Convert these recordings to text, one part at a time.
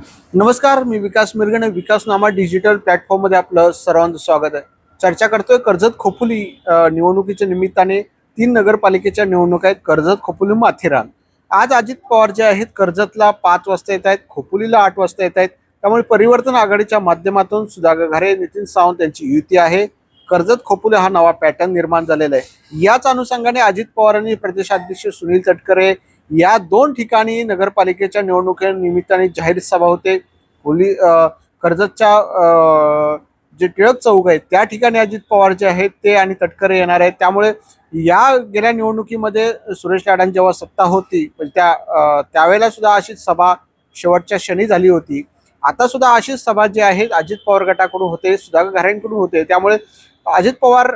नमस्कार मी विकास मिरगणे विकास नामा डिजिटल प्लॅटफॉर्ममध्ये आपलं सर्वांचं स्वागत आहे. चर्चा करतोय कर्जत खोपोली निवडणुकीच्या निमित्ताने तीन नगरपालिकेच्या निवडणूक आहेत कर्जत खोपोली माथेरान. आज अजित पवार जे आहेत कर्जतला पाच वाजता येत आहेत खोपोलीला आठ वाजता येत आहेत. त्यामुळे परिवर्तन आघाडीच्या माध्यमातून सुधाकर घरे नितीन सावंत यांची युती आहे. कर्जत खोपोली हा नवा पॅटर्न निर्माण झालेला आहे. याच अनुषंगाने अजित पवारांनी प्रदेशाध्यक्ष सुनील तटकरे या दोन ठिकाणी नगरपालिकेच्या निवडणुकीनिमित्ताने जाहीर सभा होते. पोलीस कर्जतच्या जे टिळक चौक आहे त्या ठिकाणी अजित पवार जे आहेत ते आणि तटकरे येणार आहेत. त्यामुळे या गेल्या निवडणुकीमध्ये सुरेश लाडांची जेव्हा सत्ता होती म्हणजे त्या त्यावेळेला सुद्धा अशीच सभा शेवटच्या क्षणी झाली होती. आता सुद्धा अशीच सभा जी आहेत अजित पवार गटाकडून होते सुधाकर घारेंकडून होते. त्यामुळे अजित पवार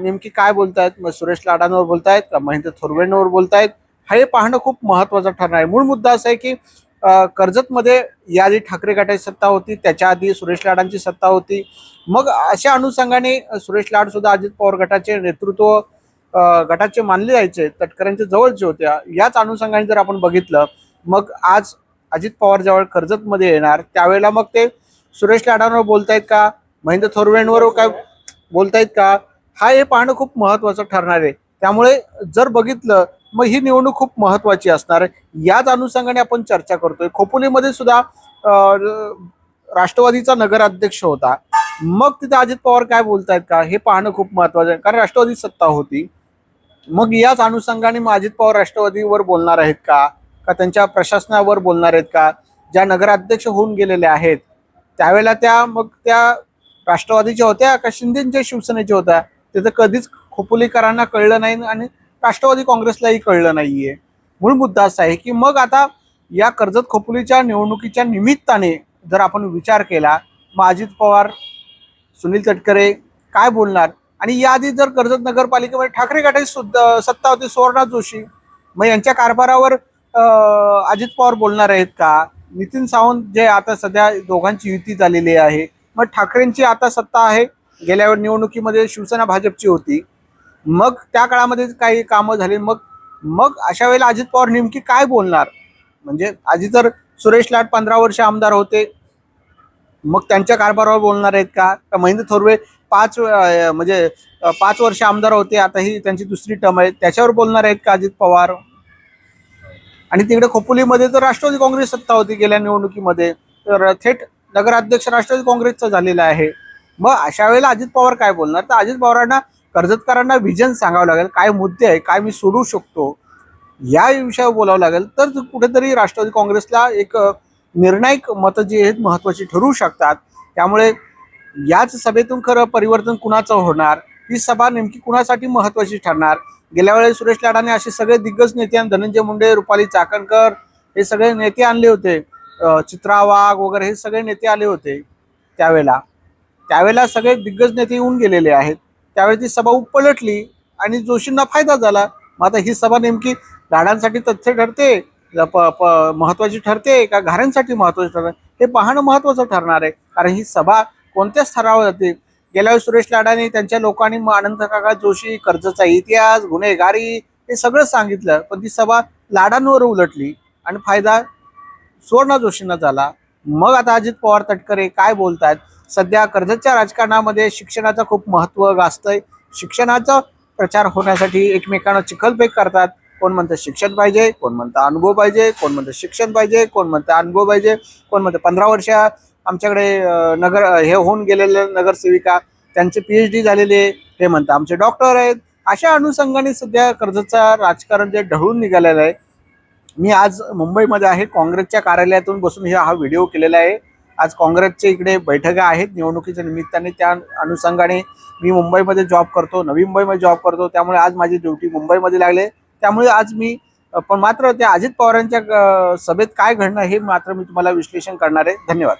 नेमकी काय बोलतायत? मग सुरेश लाडांवर बोलतायत का? महेंद्र थोरवेंवर बोलतायत? हे पाहणं खूप महत्वाचं ठरणार आहे. मूळ मुद्दा असा आहे की कर्जतमध्ये याआधी ठाकरे गटाची सत्ता होती त्याच्या आधी सुरेश लाडांची सत्ता होती. मग अशा अनुषंगाने सुरेश लाड सुद्धा अजित पवार गटाचे नेतृत्व गटाचे मानले जायचे तटकऱ्यांच्या जवळचे होत्या याच अनुषंगाने जर आपण बघितलं मग आज अजित पवार जवळ कर्जतमध्ये येणार त्यावेळेला मग ते सुरेश लाडांवर बोलतायत का? महेंद्र थोरवेंवर काय बोलतायत का? हा हे पाहणं खूप महत्वाचं ठरणार आहे. त्यामुळे जर बघितलं मग ही निवडणूक खूप महत्वाची असणार. आहे याच अनुषंगाने आपण चर्चा करतोय. खोपोलीमध्ये सुद्धा राष्ट्रवादीचा नगराध्यक्ष होता. मग तिथे अजित पवार काय बोलतायत का? हे पाहणं खूप महत्वाचं आहे. कारण राष्ट्रवादी सत्ता होती. मग याच अनुषंगाने मग अजित पवार राष्ट्रवादीवर बोलणार आहेत का? का त्यांच्या प्रशासनावर बोलणार आहेत का? ज्या नगराध्यक्ष होऊन गेलेल्या आहेत त्यावेळेला त्या मग त्या राष्ट्रवादीच्या होत्या का शिंदेच्या शिवसेनेच्या होत्या? ते तर कधीच खोपोलीकरांना कळलं नाही आणि राष्ट्रवादी काँग्रेसलाही कळलं नाहीये. मूळ मुद्दा असा आहे की मग आता या कर्जत खोपोलीच्या निवडणुकीच्या निमित्ताने जर आपण विचार केला मग अजित पवार सुनील तटकरे काय बोलणार? आणि याआधी जर कर्जत नगरपालिकेमध्ये ठाकरे गटाची सुद्धा सत्ता होती सुवर्णा जोशी मग यांच्या कारभारावर अजित पवार बोलणार आहेत का? नितीन सावंत जे आता सध्या दोघांची युती झालेली आहे मग ठाकरेंची आता सत्ता आहे गेल्या निवडणुकीमध्ये शिवसेना भाजपची होती. मग त्या काळामध्ये काही कामं झाली. मग मग अशा वेळेला अजित पवार नेमकी काय बोलणार? म्हणजे आधी तर सुरेश लाट पंधरा वर्ष आमदार होते. मग त्यांच्या कारभारावर बोलणार आहेत का? तर महेंद्र थोरवे पाच म्हणजे पाच वर्ष आमदार होते. आता ही त्यांची दुसरी टर्म आहे. त्याच्यावर बोलणार आहेत का अजित पवार? आणि तिकडे खोपोलीमध्ये तर राष्ट्रवादी काँग्रेस सत्ता होती गेल्या निवडणुकीमध्ये. तर थेट नगराध्यक्ष राष्ट्रवादी काँग्रेसचा झालेला आहे. मग अशा वेळेला अजित पवार काय बोलणार? तर अजित पवारांना कर्जतकरांना विजन सांगावं लागेल काय मुद्दे आहे काय मी सोडू शकतो या विषयावर बोलावं लागेल. तर कुठेतरी राष्ट्रवादी काँग्रेसला एक निर्णायक मतं जी आहेत महत्वाची ठरू शकतात. त्यामुळे याच सभेतून खरं परिवर्तन कुणाचं होणार? ही सभा नेमकी कुणासाठी महत्वाची ठरणार? गेल्या वेळेस सुरेश लाडाने असे सगळे दिग्गज नेते आणि धनंजय मुंडे रुपाली चाकणकर हे सगळे नेते आणले होते. चित्रा वाघ वगैरे हे सगळे नेते आले होते त्यावेळेला. त्यावेळेला सगळे दिग्गज नेते येऊन गेलेले आहेत. त्यावेळी ती सभा उपलटली आणि जोशींना फायदा झाला. मग आता ही सभा नेमकी लाडांसाठी तथ्य ठरते प- प- महत्वाची ठरते का घरांसाठी महत्वाची ठरते? हे पाहणं महत्वाचं ठरणार आहे. कारण ही सभा कोणत्या स्तरावर जाते? गेल्यावेळी सुरेश लाडाने त्यांच्या लोकांनी मग काका जोशी कर्जचा इतिहास गुन्हेगारी हे सगळं सांगितलं. पण ती सभा लाडांवर उलटली आणि फायदा सुवर्णा जोशींना झाला. मग आता अजित पवार तटकरे काय बोलतायत? सध्या कर्जतच्या राजकारणामध्ये शिक्षणाचं खूप महत्त्व गाजतंय. शिक्षणाचा प्रचार होण्यासाठी एकमेकांना चिखलफेक करतात. कोण म्हणतं शिक्षण पाहिजे कोण म्हणतं अनुभव पाहिजे कोण म्हणतं शिक्षण पाहिजे कोण म्हणतं अनुभव पाहिजे कोण म्हणतं पंधरा वर्ष आमच्याकडे नगर हे होऊन गेलेले नगरसेविका त्यांचे पी एच डी झालेले ते म्हणतं आमचे डॉक्टर आहेत. अशा अनुषंगाने सध्या कर्जतचा राजकारण जे ढळून निघालेलं आहे. मी आज मुंबईमध्ये आहे. काँग्रेसच्या कार्यालयातून बसून हा व्हिडिओ केलेला आहे. आज काँग्रेसच्या इकडे बैठका आहेत. निवडणुकीच्या निमित्ताने त्या अनुषंगाने मी मुंबईमध्ये जॉब करतो नवी मुंबईमध्ये जॉब करतो. त्यामुळे आज माझी ड्युटी मुंबईमध्ये लागले. त्यामुळे आज मी पण मात्र त्या अजित पवारांच्या सभेत काय घडणं हे मात्र मी तुम्हाला विश्लेषण करणार आहे. धन्यवाद.